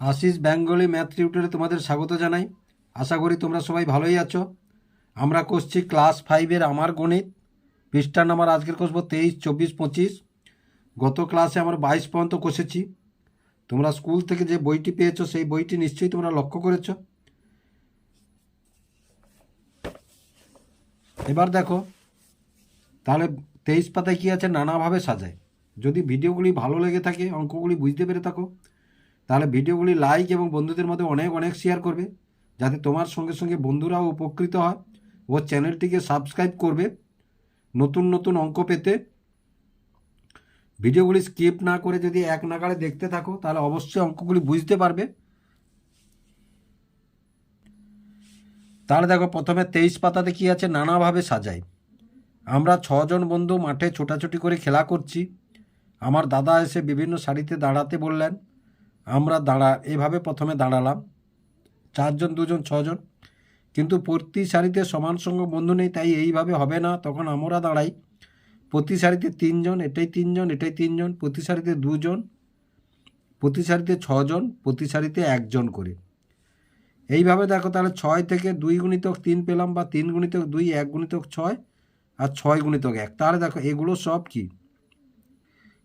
Ashis Bengali math টিউটরে তোমাদের স্বাগত জানাই। আশা করি তোমরা সবাই ভালোই আছো। আমরা করছি ক্লাস ফাইভের আমার গণিত। পৃষ্ঠা নাম্বার আজকের কষবো তেইশ, চব্বিশ, পঁচিশ। গত ক্লাসে আমরা বাইশ পর্যন্ত কষেছি। তোমরা স্কুল থেকে যে বইটি পেয়েছ, সেই বইটি নিশ্চয়ই তোমরা লক্ষ্য করেছ। এবার দেখো, তাহলে তেইশ পাতায় কী আছে? নানাভাবে সাজায়। যদি ভিডিওগুলি ভালো লেগে থাকে, অঙ্কগুলি বুঝতে পেরে থাকো। তাহলে ভিডিওগুলি লাইক এবং বন্ধুদের মধ্যে অনেক অনেক শেয়ার করবে, যাতে তোমার সঙ্গে সঙ্গে বন্ধুরাও উপকৃত হয় ও চ্যানেলটিকে সাবস্ক্রাইব করবে। নতুন নতুন অঙ্ক পেতে ভিডিওগুলি স্কিপ না করে যদি এক নাগাড়ে দেখতে থাকো, তাহলে অবশ্যই অঙ্কগুলি বুঝতে পারবে। তাহলে দেখো, প্রথমে তেইশ পাতাতে কি আছে? নানাভাবে সাজাই। আমরা ছজন বন্ধু মাঠে ছোটাছুটি করে খেলা করছি। আমার দাদা এসে বিভিন্ন শাড়িতে দাঁড়াতে বললেন আমরা দাঁড়া, এভাবে প্রথমে দাঁড়ালাম। চারজন, দুজন, ছজন। কিন্তু প্রতি সারিতে সমান সঙ্গ বন্ধু নেই, তাই এইভাবে হবে না। তখন আমরা দাঁড়াই। প্রতি সারিতে তিনজন, এটাই তিনজন এটাই তিনজন। প্রতি সারিতে দুজন, প্রতি সারিতে ছজন, প্রতি সারিতে একজন করে। এইভাবে দেখো, তাহলে ছয় থেকে দুই গুণিতক তিন পেলাম বা তিন গুণিতক দুই, এক গুণিতক ছয় আর ছয় গুণিতক এক। তাহলে দেখো, এগুলো সব কি?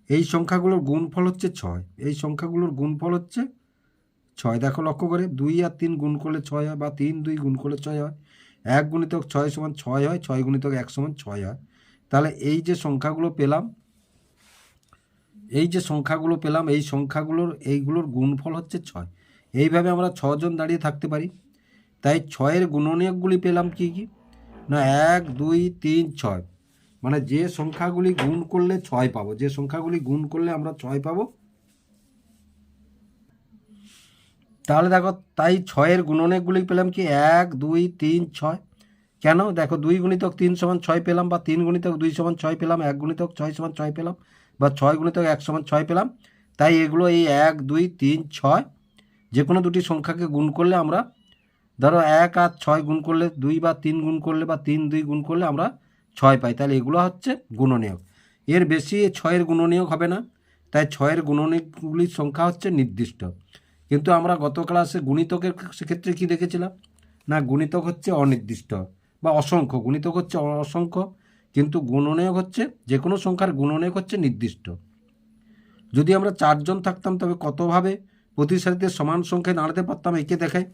এই সংখ্যাগুলোর গুণফল হচ্ছে ছয়। এই সংখ্যাগুলোর গুণফল হচ্ছে ছয়। দেখো লক্ষ্য করে, দুই আর তিন গুণ করলে ছয় হয় বা তিন, দুই গুণ করলে ছয় হয়। এক গুণিতক ছয় সমান ছয় হয়, ছয় গুণিতক এক সমান ছয় হয়। তাহলে এই যে সংখ্যাগুলো পেলাম, এই যে সংখ্যাগুলো পেলাম, এই সংখ্যাগুলোর, এইগুলোর গুণফল হচ্ছে ছয়। এইভাবে আমরা ছজন দাঁড়িয়ে থাকতে পারি। তাই ছয়ের গুণনীয়কগুলি পেলাম কি কি? না, এক, দুই, তিন, ছয়। মানে যে সংখ্যাগুলি গুণ করলে ছয় পাবো, যে সংখ্যাগুলি গুণ করলে আমরা ছয় পাবো। তাহলে দেখো, তাই ছয়ের গুণনীয়কগুলি পেলাম কি এক, দুই, তিন, ছয়। কেন? দেখো, দুই গুণিতক তিন সমান ছয় পেলাম বা তিন গুণিতক দুই সমান ছয় পেলাম, এক গুণিতক ছয় সমান ছয় পেলাম বা ছয় গুণিতক এক সমান ছয় পেলাম, তাই এগুলো এই এক, দুই, তিন, ছয় যে কোনো দুটি সংখ্যাকে গুণ করলে আমরা, ধরো এক আর ছয় গুণ করলে দুই বা তিন গুণ করলে বা তিন, দুই গুণ করলে আমরা ছয় পাই তাহলে এগুলো হচ্ছে গুণনীয়ক। এর বেশি ছয়ের গুণনীয়ক হবে না। তাই ছয়ের গুণনীয়কগুলির সংখ্যা হচ্ছে নির্দিষ্ট। কিন্তু আমরা গত ক্লাসে গুণিতকের সেক্ষেত্রে কী দেখেছিলাম? না, গুণিতক হচ্ছে অনির্দিষ্ট বা অসংখ্য। গুণিতক হচ্ছে অসংখ্য, কিন্তু গুণনীয়ক হচ্ছে যে কোনো সংখ্যার গুণনীয়ক হচ্ছে নির্দিষ্ট। যদি আমরা চারজন থাকতাম, তবে কতভাবে প্রতি সারিতে সমান সংখ্যায় দাঁড়াতে পারতাম, একে দেখাই।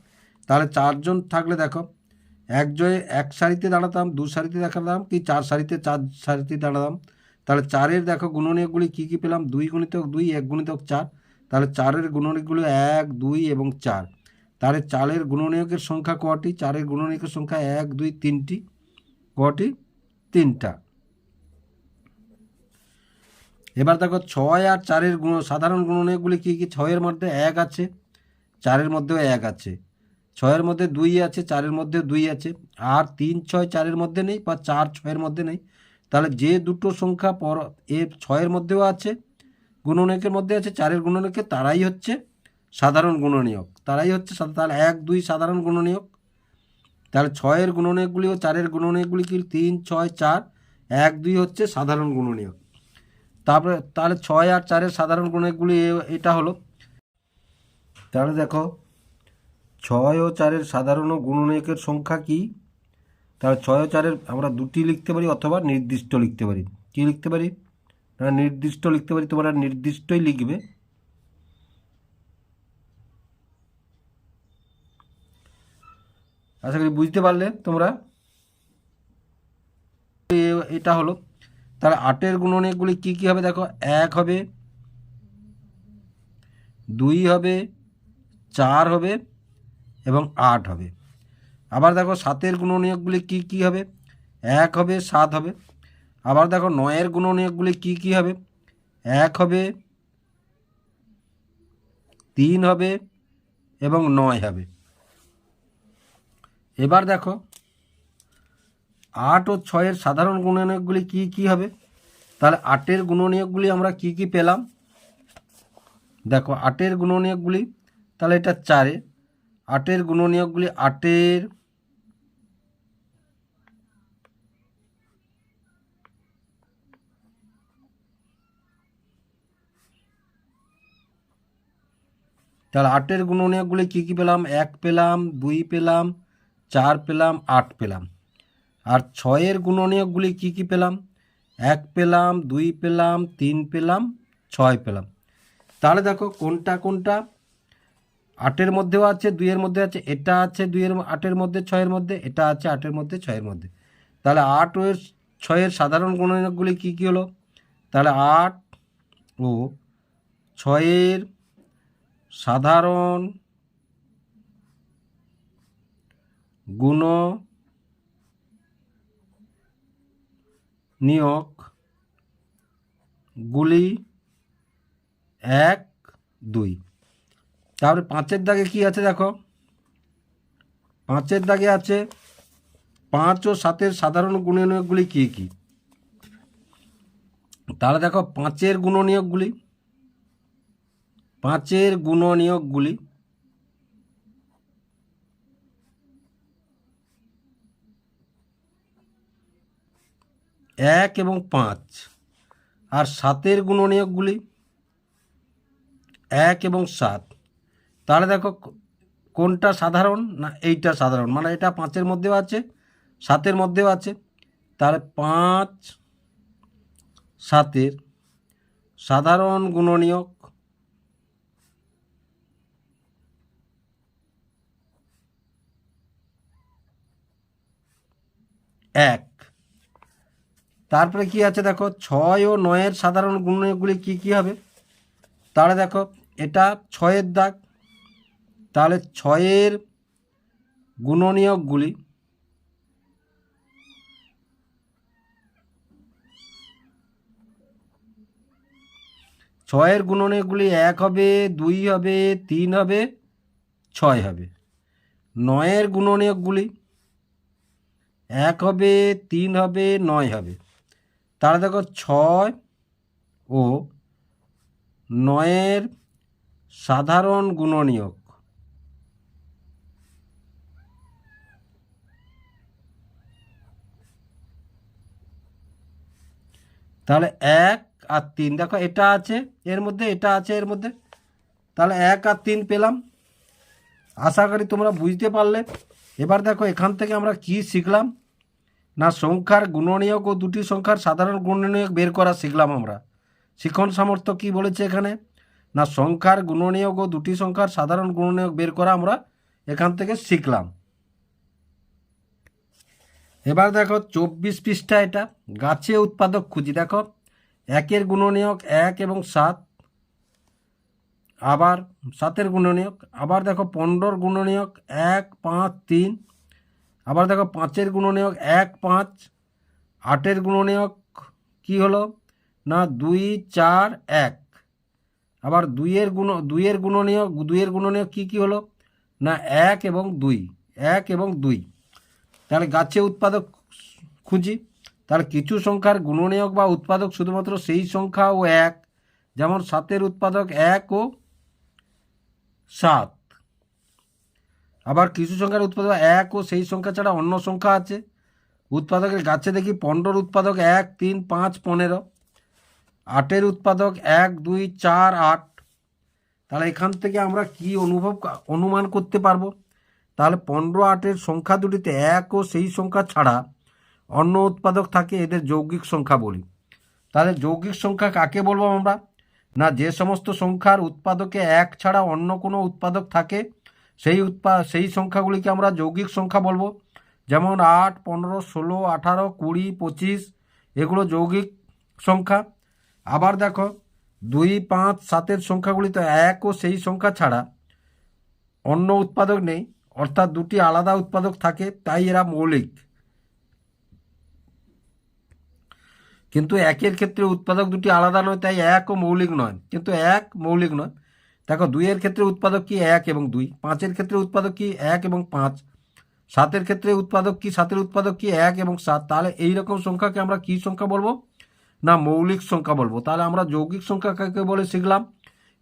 তাহলে চারজন থাকলে দেখো এক জয়ে এক সারিতে দাঁড়াতাম, দু সারিতে দেখাতাম কি চার সারিতে চার সারিতে দাঁড়াতাম। তাহলে চারের দেখো গুণনীয়কগুলি কী কী পেলাম? দুই গুণিতক দুই, এক গুণিতক চার। তাহলে চারের গুণনীয়কগুলো এক, দুই এবং চার। তাহলে চারের গুণনীয়কের সংখ্যা কটি? চারের গুণনীয়কের সংখ্যা এক, দুই, তিনটি। কটি? তিনটা। এবার দেখো ছয় আর চারের গুণ, সাধারণ গুণনীয়কগুলি কী কী? ছয়ের মধ্যে এক আছে, চারের মধ্যেও এক আছে। ছয়ের মধ্যে দুই আছে, চারের মধ্যে দুই আছে। আর তিন, ছয়, চারের মধ্যে নেই বা চার, ছয়ের মধ্যে নেই। তাহলে যে দুটো সংখ্যা পর এ ছয়ের মধ্যেও আছে, গুণনীয়কের মধ্যে আছে, চারের গুণনীয়কে, তারাই হচ্ছে সাধারণ গুণনীয়ক। তারাই হচ্ছে তাহলে এক, দুই সাধারণ গুণনীয়ক। তাহলে ছয়ের গুণনীয়কগুলি ও চারের গুণনীয়কগুলি কি? তিন, ছয়, চার, এক, দুই হচ্ছে সাধারণ গুণনীয়ক। তারপরে, তাহলে ছয় আর চারের সাধারণ গুণনীয়কগুলি এটা হলো। তাহলে দেখো ছয় ও চারের সাধারণ গুণনীয়কের সংখ্যা কি? তাহলে ছয় ও চারের আমরা দুটি লিখতে পারি অথবা নির্দিষ্ট লিখতে পারি। কি লিখতে পারি? না, নির্দিষ্ট লিখতে পারি, তোমরা নির্দিষ্টই লিখবে। আশা করি বুঝতে পারলে তোমরা। এটা হলো। তাহলে আটের গুণনীয়কগুলি কী কী হবে দেখো? এক হবে, দুই হবে, চার হবে এবং আট হবে। আবার দেখো সাতের গুণনীয়কগুলি কী কী হবে? এক হবে, সাত হবে। আবার দেখো নয়ের গুণনীয়কগুলি কী কী হবে? এক হবে, তিন হবে এবং নয় হবে। এবার দেখো আট ও ছয়ের সাধারণ গুণনীয়কগুলি কী কী হবে? তাহলে আটের গুণনীয়কগুলি আমরা কি কি পেলাম? দেখো আটের গুণনীয়কগুলি, তাহলে এটা চারে। আটের গুণনীয়কগুলি আটের তাহলে আটের গুণনীয়কগুলি কী কী পেলাম? এক পেলাম, দুই পেলাম, চার পেলাম, আট পেলাম। আর ছয়ের গুণনীয়কগুলি কী কী পেলাম? এক পেলাম, দুই পেলাম, তিন পেলাম, ছয় পেলাম। তাহলে দেখো কোনটা কোনটা আটের মধ্যেও আছে, দুইয়ের মধ্যে আছে, এটা আছে দুইয়ের আটের মধ্যে, ছয়ের মধ্যে, এটা আছে আটের মধ্যে, ছয়ের মধ্যে। তাহলে আট ও ছয়ের সাধারণ গুণনীয়কগুলি কী কী হলো? তাহলে আট ও ছয়ের সাধারণ গুণ নিয়োগ গুলি এক, দুই। তারপরে পাঁচের দাগে কি আছে দেখো? পাঁচের দাগে আছে পাঁচ ও সাতের সাধারণ গুণনীয়কগুলি কী কী? তাহলে দেখো পাঁচের গুণনীয়কগুলি পাঁচের গুণনীয়কগুলি, এক এবং পাঁচ। আর সাতের গুণনীয়কগুলি, এক এবং সাত। তাহলে দেখো কোনটা সাধারণ না এইটা সাধারণ? মানে এটা পাঁচের মধ্যেও আছে, সাতের মধ্যেও আছে। তাহলে পাঁচ সাতের সাধারণ গুণনীয়ক এক। তারপরে কি আছে দেখো? ছয় ও নয়ের সাধারণ গুণনীয়কগুলি কি কি হবে? তাহলে দেখো, এটা ছয়ের দাগ তাহলে ছয়ের গুণনীয়কগুলি ছয়ের গুণনীয়কগুলি এক হবে, দুই হবে, তিন হবে, ছয় হবে। নয়ের গুণনীয়কগুলি এক হবে, তিন হবে, নয় হবে। তাহলে দেখো ছয় ও নয়ের সাধারণ গুণনীয়ক তাহলে এক আর তিন, দেখো এটা আছে, এর মধ্যে, এটা আছে, এর মধ্যে। তাহলে এক আর তিন পেলাম। আশা করি তোমরা বুঝতে পারলে। এবার দেখো এখান থেকে আমরা কি শিখলাম। না, সংখ্যার গুণনীয়ক ও দুটি সংখ্যার সাধারণ গুণনীয়ক বের করা শিখলাম আমরা। শিক্ষণ সামর্থ্য কি বলেছে এখানে? না, সংখ্যার গুণনীয়ক ও দুটি সংখ্যার সাধারণ গুণনীয়ক বের করা আমরা এখান থেকে শিখলাম। এবার দেখো চব্বিশ পৃষ্ঠা এটা। গাছে উৎপাদক খুঁজি, দেখো। একের গুণনীয়ক এক এবং সাত, আবার সাতের গুণনীয়ক, আবার দেখো পনেরোর গুণনীয়ক এক, পাঁচ, তিন, আবার দেখো পাঁচের গুণনীয়ক এক, পাঁচ, আটের গুণনীয়ক কি হলো? না, দুই, চার, এক, আবার দুইয়ের গুণ, দুইয়ের গুণনীয়ক দুইয়ের গুণনীয়ক কী কী হলো? না, এক এবং দুই, এক এবং দুই। তাহলে গাছে উৎপাদক খুঁজি। তাহলে কিছু সংখ্যার গুণনীয়ক বা উৎপাদক শুধুমাত্র সেই সংখ্যা ও এক। যেমন সাতের উৎপাদক এক ও সাত। আবার কিছু সংখ্যার উৎপাদক এক ও সেই সংখ্যা ছাড়া অন্য সংখ্যা আছে। উৎপাদকের গাছে দেখি পনেরোর উৎপাদক এক, তিন, পাঁচ, পনেরো। আটের উৎপাদক এক, দুই, চার, আট। তাহলে এখান থেকে আমরা কি অনুভব, অনুমান করতে পারব? তাহলে পনেরো আটের সংখ্যা দুটিতে এক ও সেই সংখ্যা ছাড়া অন্য উৎপাদক থাকে এদের যৌগিক সংখ্যা বলি। তাহলে যৌগিক সংখ্যা কাকে বলব আমরা? না, যে সমস্ত সংখ্যার উৎপাদকে এক ছাড়া অন্য কোনো উৎপাদক থাকে, সেই উৎপা, সেই সংখ্যাগুলিকে আমরা যৌগিক সংখ্যা বলব। যেমন আট, পনেরো, ষোলো, আঠারো, কুড়ি, পঁচিশ, এগুলো যৌগিক সংখ্যা। আবার দেখো, দুই, পাঁচ, সাতের সংখ্যাগুলি তো এক ও সেই সংখ্যা ছাড়া অন্য উৎপাদক নেই। অর্থাৎ দুটি আলাদা উৎপাদক থাকে, তাই এরা মৌলিক। কিন্তু একের ক্ষেত্রে উৎপাদক দুটি আলাদা নয়, তাই এক ও মৌলিক নয়। কিন্তু এক মৌলিক নয়। দেখো, দুইয়ের ক্ষেত্রে উৎপাদক কি এক এবং দুই? পাঁচের ক্ষেত্রে উৎপাদক কি এক এবং পাঁচ? সাতের ক্ষেত্রে উৎপাদক কি সাতের উৎপাদক কি এক এবং সাত? তাহলে এই রকম সংখ্যাকে আমরা কি সংখ্যা বলব? না, মৌলিক সংখ্যা বলব। তাহলে আমরা যৌগিক সংখ্যা কাকে বলে শিখলাম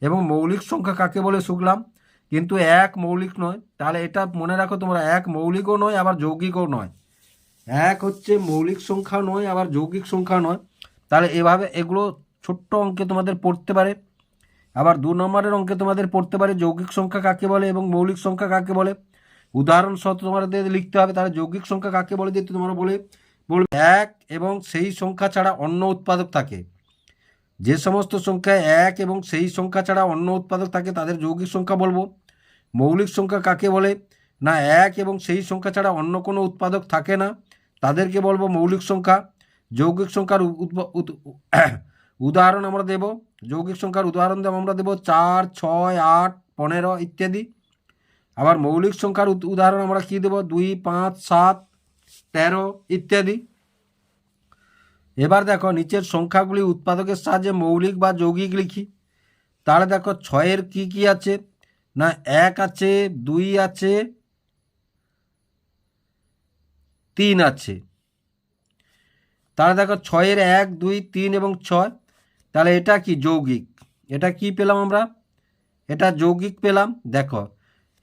এবং মৌলিক সংখ্যা কাকে বলে শিখলাম? কিন্তু এক মৌলিক নয়। তাহলে এটা মনে রাখো তোমরা, এক মৌলিকও নয়, আবার যৌগিকও নয়। এক হচ্ছে মৌলিক সংখ্যা নয়, আবার যৌগিক সংখ্যা নয়। তাহলে এভাবে এগুলো ছোট্ট অঙ্কে তোমাদের পড়তে পারে। আবার দু নম্বরের অঙ্কে তোমাদের পড়তে পারে যৌগিক সংখ্যা কাকে বলে এবং মৌলিক সংখ্যা কাকে বলে। উদাহরণ সহ তোমাদের লিখতে হবে, তাহলে যৌগিক সংখ্যা কাকে বলে দিয়ে তোমরা বলে বলবে এক এবং সেই সংখ্যা ছাড়া অন্য উৎপাদক থাকে। যে সমস্ত সংখ্যায় এক এবং সেই সংখ্যা ছাড়া অন্য উৎপাদক থাকে তাদের যৌগিক সংখ্যা বলব। মৌলিক সংখ্যা কাকে বলে? না, এক এবং সেই সংখ্যা ছাড়া অন্য কোনো উৎপাদক থাকে না, তাদেরকে বলব মৌলিক সংখ্যা। যৌগিক সংখ্যার উদাহরণ আমরা দেব। যৌগিক সংখ্যার উদাহরণ দেব আমরা দেব চার, ছয়, আট, পনেরো ইত্যাদি। আবার মৌলিক সংখ্যার উদ- উদাহরণ আমরা কি দেব? দুই, পাঁচ, সাত, তেরো ইত্যাদি। এবার দেখো, নিচের সংখ্যাগুলি উৎপাদকের সাহায্যে মৌলিক বা যৌগিক লিখি। তাহলে দেখো, ছয়ের কি কি আছে? না, এক আছে, দুই আছে, তিন আছে। তাহলে দেখো, ছয়ের এক, দুই, তিন এবং ছয়। তাহলে এটা কি যৌগিক? এটা কি পেলাম আমরা? এটা যৌগিক পেলাম। দেখো,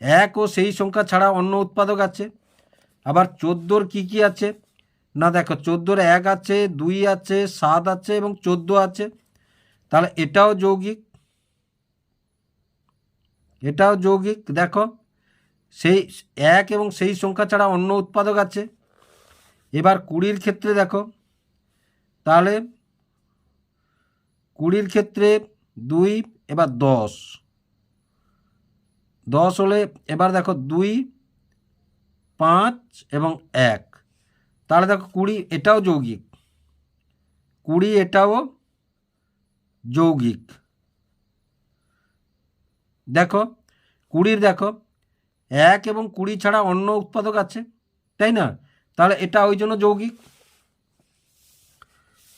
এক ও সেই সংখ্যা ছাড়া অন্য উৎপাদক আছে। আবার চোদ্দোর কি কি আছে? না দেখো, চোদ্দোর এক আছে, দুই আছে, সাত আছে এবং চোদ্দ আছে। তাহলে এটাও যৌগিক। এটাও যৌগিক। দেখো, সেই এক এবং সেই সংখ্যা ছাড়া অন্য উৎপাদক আছে। এবার কুড়ির ক্ষেত্রে দেখো, তাহলে কুড়ির ক্ষেত্রে দুই, এবার দশ। দশ হলে এবার দেখো দুই, পাঁচ এবং এক। তাহলে দেখো কুড়ি এটাও যৌগিক। কুড়ি এটাও যৌগিক। দেখো, কুড়ির দেখো, এক এবং কুড়ি ছাড়া অন্য উৎপাদক আছে, তাই না? তাহলে এটা ওই জন্য যৌগিক।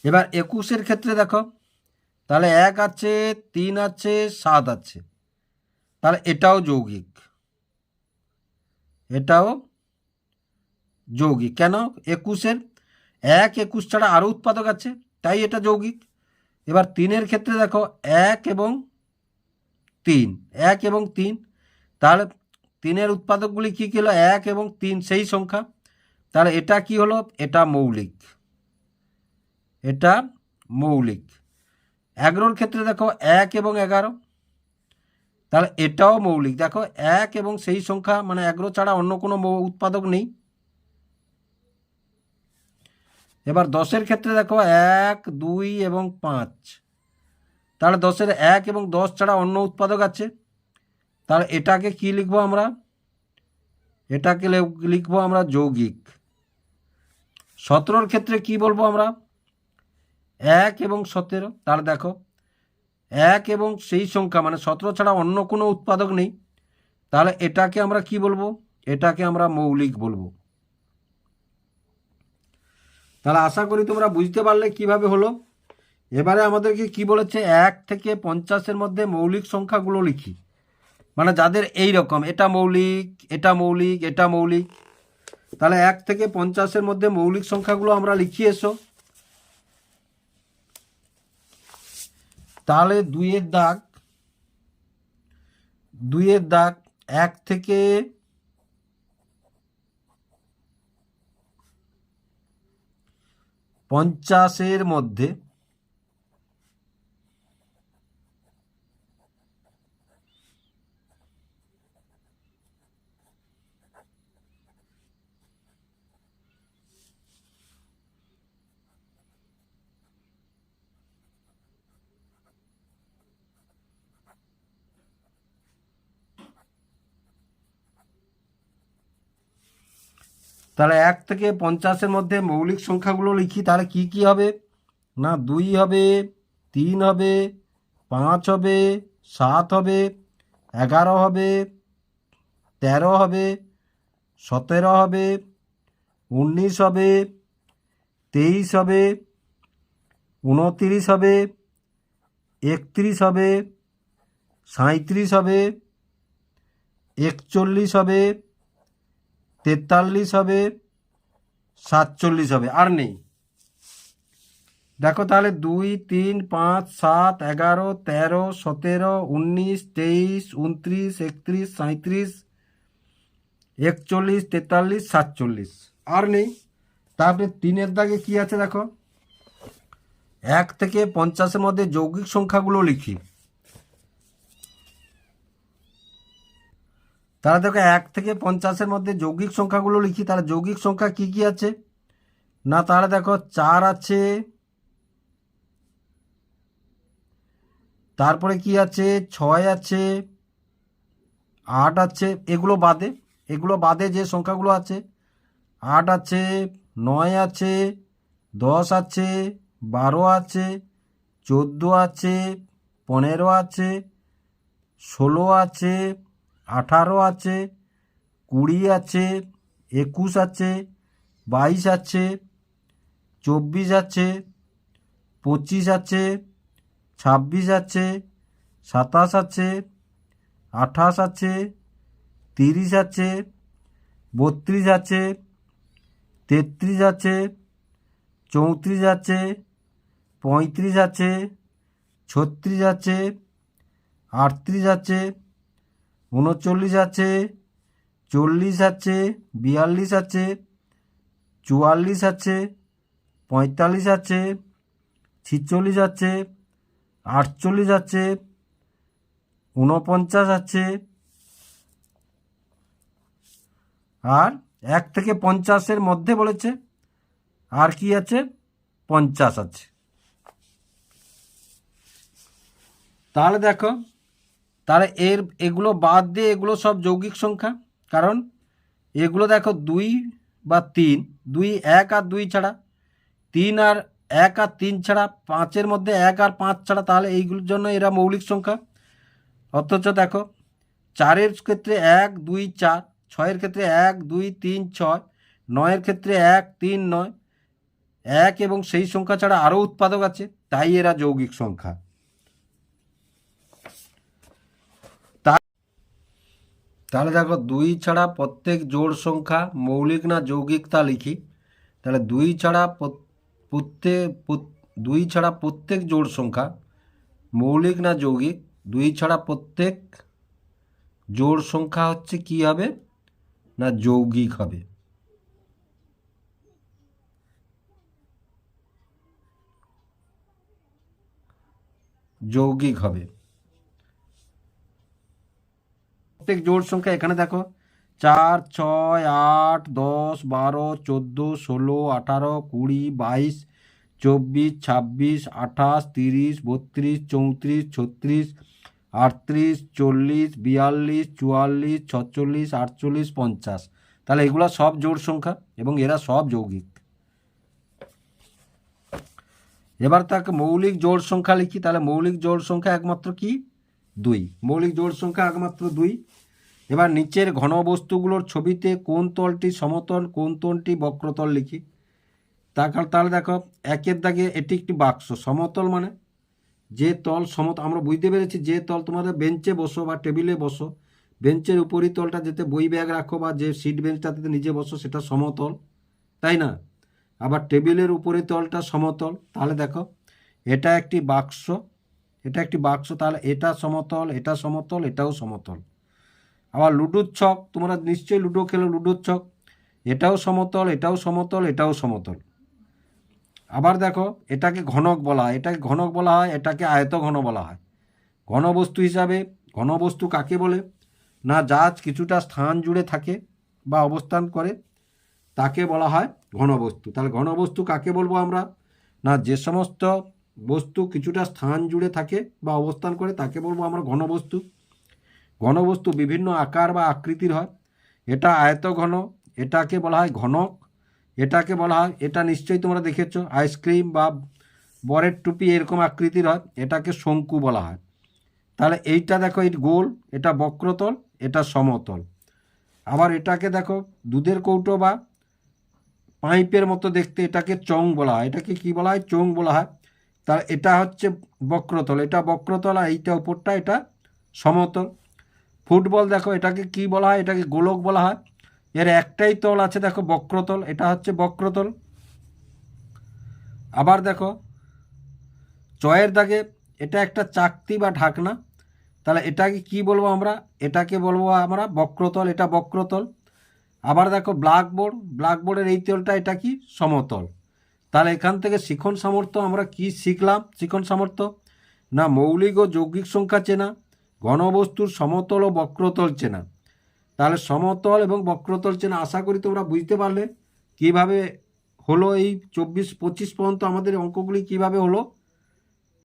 এবার একুশের ক্ষেত্রে দেখো, তাহলে এক আছে, তিন আছে, সাত আছে। তাহলে এটাও যৌগিক। এটাও যৌগিক। কেন? একুশের এক একুশ ছাড়া আরও উৎপাদক আছে, তাই এটা যৌগিক। এবার তিনের ক্ষেত্রে দেখো, এক এবং তিন, এক এবং তিন তাহলে তিনের উৎপাদকগুলি কী কী হলো? এক এবং তিন, সেই সংখ্যা। তাহলে এটা কি হলো? এটা মৌলিক। এটা মৌলিক। এগারোর ক্ষেত্রে দেখো, এক এবং এগারো, তাহলে এটাও মৌলিক। দেখো, এক এবং সেই সংখ্যা মানে এগারো ছাড়া অন্য কোনো উৎপাদক নেই। এবার দশের ক্ষেত্রে দেখো এক, দুই এবং পাঁচ। তাহলে দশের এক এবং দশ ছাড়া অন্য উৎপাদক আছে। তাহলে এটাকে কি লিখব আমরা? এটাকে লিখব আমরা যৌগিক। সতেরোর ক্ষেত্রে কি বলব আমরা? এক এবং সতেরো। তাহলে দেখো, এক এবং সেই সংখ্যা মানে সতেরো ছাড়া অন্য কোনো উৎপাদক নেই। তাহলে এটাকে আমরা কি বলব? এটাকে আমরা মৌলিক বলব। তাহলে আশা করি তোমরা বুঝতে পারলে কীভাবে হলো। এবারে আমাদেরকে কি বলেছে? এক থেকে পঞ্চাশের মধ্যে মৌলিক সংখ্যাগুলো লিখি। মানে যাদের এই রকম এটা মৌলিক এটা মৌলিক এটা মৌলিক। তাহলে এক থেকে পঞ্চাশের মধ্যে মৌলিক সংখ্যাগুলো আমরা লিখি এসো। তাহলে দুইয়ের দাগ দুইয়ের দাগ এক থেকে পঞ্চাশের মধ্যে তাহলে এক থেকে পঞ্চাশের মধ্যে মৌলিক সংখ্যাগুলো লিখি, তাহলে কি কি হবে? না, দুই হবে, তিন হবে, পাঁচ হবে, সাত হবে, এগারো হবে, তেরো হবে, সতেরো হবে, উনিশ হবে, তেইশ হবে, উনতিরিশ হবে, একত্রিশ হবে সাঁত্রিশ হবে, একচল্লিশ হবে তেতাল্লিশ হবে, সাতচল্লিশ হবে, আর নেই। দেখো তাহলে দুই, তিন, পাঁচ, সাত, এগারো, তেরো, সতেরো, উনিশ, তেইশ, উনত্রিশ, একত্রিশ সাঁত্রিশ একচল্লিশ, তেতাল্লিশ, সাতচল্লিশ, আর নেই। তারপরে তিনের দাগে কি আছে দেখো? এক থেকে পঞ্চাশের মধ্যে যৌগিক সংখ্যাগুলো লিখি। তাহলে দেখো এক থেকে পঞ্চাশের মধ্যে যৌগিক সংখ্যাগুলো লিখি, তাহলে যৌগিক সংখ্যা কি কি আছে? না তারা দেখো চার আছে, তারপরে কি আছে? ছয় আছে, আট আছে, এগুলো বাদে এগুলো বাদে যে সংখ্যাগুলো আছে, আট আছে, নয় আছে, দশ আছে, বারো আছে, চোদ্দ আছে, পনেরো আছে, ষোলো আছে আঠারো আছে, কুড়ি আছে, একুশ আছে, বাইশ আছে, চব্বিশ আছে, পঁচিশ আছে, ছাব্বিশ আছে, সাতাশ আছে, আঠাশ আছে, তিরিশ আছে, বত্রিশ আছে, তেত্রিশ আছে, চৌত্রিশ আছে, পঁয়ত্রিশ আছে, ছত্রিশ আছে, আটত্রিশ আছে উনচল্লিশ আছে, চল্লিশ আছে, বিয়াল্লিশ আছে, চুয়াল্লিশ আছে, পঁয়তাল্লিশ আছে, ছিচল্লিশ আছে, আটচল্লিশ আছে উনপঞ্চাশ আছে। আর এক থেকে পঞ্চাশের মধ্যে বলেছে, আর কি আছে? পঞ্চাশ আছে। তাহলে দেখো তাহলে এর, এগুলো বাদ দিয়ে এগুলো সব যৌগিক সংখ্যা। কারণ এগুলো দেখো দুই বা তিন, দুই এক আর দুই ছাড়া। তিন আর এক আর তিন ছাড়া, পাঁচের মধ্যে এক আর পাঁচ ছাড়া, তাহলে এইগুলোর জন্য এরা মৌলিক সংখ্যা। অথচ দেখো, চারের ক্ষেত্রে এক, দুই, চার, ছয়ের ক্ষেত্রে এক, দুই, তিন, ছয়, নয়ের ক্ষেত্রে এক, তিন, নয়, এক এবং সেই সংখ্যা ছাড়া আরও উৎপাদক আছে, তাই এরা যৌগিক সংখ্যা। তাহলে দেখো দুই ছাড়া প্রত্যেক জোড় সংখ্যা মৌলিক না যৌগিক তা লিখি। তাহলে দুই ছাড়া প্রত্যেক দুই ছাড়া প্রত্যেক জোড় সংখ্যা মৌলিক না যৌগিক, দুই ছাড়া প্রত্যেক জোড় সংখ্যা হচ্ছে কি হবে? না যৌগিক হবে। যৌগিক হবে। প্রত্যেক জোড় সংখ্যা এখানে দেখো। চার, ছয়, আট, দশ, বারো, চোদ্দ, ষোলো, আঠারো, কুড়ি, বাইশ, চব্বিশ, ছাব্বিশ, আঠাশ, তিরিশ, বত্রিশ, চৌত্রিশ, ছত্রিশ, আটত্রিশ, চল্লিশ, বিয়াল্লিশ, চুয়াল্লিশ, ছচল্লিশ, আটচল্লিশ, পঞ্চাশ। তাহলে এগুলো সব জোড় সংখ্যা এবং এরা সব যৌগিক। এবার তাকে মৌলিক জোড় সংখ্যা লিখি, তাহলে মৌলিক জোড় সংখ্যা একমাত্র কি? দুই। মৌলিক জোড় সংখ্যা একমাত্র দুই। এবার নিচের ঘনবস্তুগুলোর ছবিতে কোন তলটি সমতল, কোন তলটি বক্রতল লিখি। তাহলে দেখো, একের দাগে এটি একটি বাক্স, সমতল মানে যে তল সমত আমরা বুঝতে পেরেছি যে তল তোমাদের বেঞ্চে বসো বা টেবিলে বসো, বেঞ্চের উপরি তলটা যেতে বই ব্যাগ রাখো বা যে সিট বেঞ্চটাতে নিজে বসো সেটা সমতল, তাই না? আবার টেবিলের উপরে তলটা সমতল, তাহলে দেখো, এটা একটি বাক্স, এটা একটি বাক্স, তাহলে এটা সমতল এটা সমতল, এটাও সমতল। আবার লুডোর ছক, তোমরা নিশ্চয়ই লুডো খেলো, লুডোর ছক। এটাও সমতল এটাও সমতল এটাও সমতল। আবার দেখো, এটাকে ঘনক বলা হয়। এটাকে ঘনক বলা হয়, এটাকে আয়ত ঘন বলা হয়। ঘনবস্তু হিসাবে, ঘনবস্তু কাকে বলে? না যা কিছুটা স্থান জুড়ে থাকে বা অবস্থান করে, তাকে বলা হয় ঘনবস্তু। তাহলে ঘনবস্তু কাকে বলব আমরা? না, যে সমস্ত বস্তু কিছুটা স্থান জুড়ে থাকে বা অবস্থান করে, তাকে বলব আমরা ঘনবস্তু। ঘনবস্তু বিভিন্ন আকার বা আকৃতির হয়। এটা আয়ত ঘন এটাকে বলা হয় ঘনক, এটাকে বলা হয়, এটা নিশ্চয়ই তোমরা দেখেছ, আইসক্রিম বা বরের টুপি এরকম আকৃতির হয়, এটাকে শঙ্কু বলা হয়। তাহলে এইটা দেখো এই গোল, এটা বক্রতল, এটা সমতল। আবার এটাকে দেখো, দুধের কৌটো বা পাইপের মতো দেখতে এটাকে চং বলা হয়। এটাকে কি বলা হয়? চং বলা হয়। তার এটা হচ্ছে বক্রতল, এটা বক্রতল আর এইটা উপরটা, এটা সমতল। ফুটবল দেখো, এটাকে কি বলা হয়? এটাকে গোলক বলা হয়। এর একটাই তল আছে, দেখো, বক্রতল। এটা হচ্ছে বক্রতল। আবার দেখো চয়ের দাগে এটা একটা চাকতি বা ঢাকনা। তাহলে এটাকে কি বলব আমরা? এটাকে বলব আমরা বক্রতল, এটা বক্রতল। আবার দেখো, ব্ল্যাকবোর্ড। ব্ল্যাকবোর্ডের এই তলটা এটা কি? সমতল। তাহলে এখান থেকে শিখন সামর্থ্য আমরা কি শিখলাম? শিখন সামর্থ্য? না, মৌলিক ও যৌগিক সংখ্যা চেনা। ঘনবস্তুর সমতল ও বক্রতল চেনা। তাহলে সমতল এবং বক্রতল চেনা, আশা করি তোমরা বুঝতে পারলে কীভাবে হলো এই চব্বিশ পঁচিশ পর্যন্ত আমাদের অঙ্কগুলি কীভাবে হলো?